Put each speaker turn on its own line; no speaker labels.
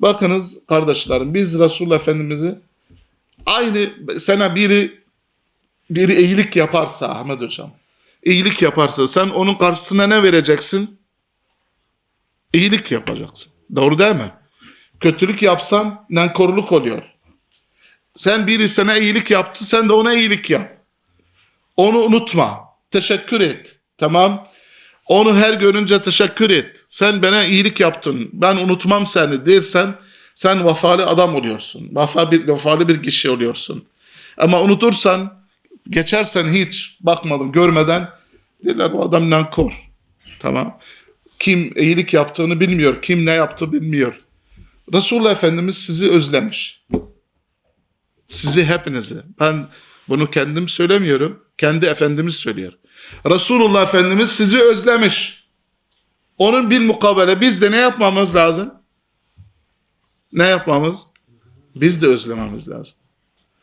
Bakınız kardeşlerim biz Resul Efendimiz'i aynı sana biri biri iyilik yaparsa Ahmet Hocam iyilik yaparsa sen onun karşısına ne vereceksin? İyilik yapacaksın. Doğru değil mi? Kötülük yapsan nankorluk oluyor. Sen biri sana iyilik yaptı sen de ona iyilik yap. Onu unutma. Teşekkür et. Tamam. Onu her görünce teşekkür et. Sen bana iyilik yaptın. Ben unutmam seni dersen sen vefalı adam oluyorsun. Vefa bir, vefalı bir kişi oluyorsun. Ama unutursan geçersen hiç bakmadım görmeden derler bu adam nankor. Tamam. Kim iyilik yaptığını bilmiyor. Kim ne yaptı bilmiyor. Resulullah Efendimiz sizi özlemiş. Sizi hepinizi. Ben bunu kendim söylemiyorum. Kendi Efendimiz söylüyor. Resulullah Efendimiz sizi özlemiş. Onun bir mukabele biz de ne yapmamız lazım? Ne yapmamız? Biz de özlememiz lazım.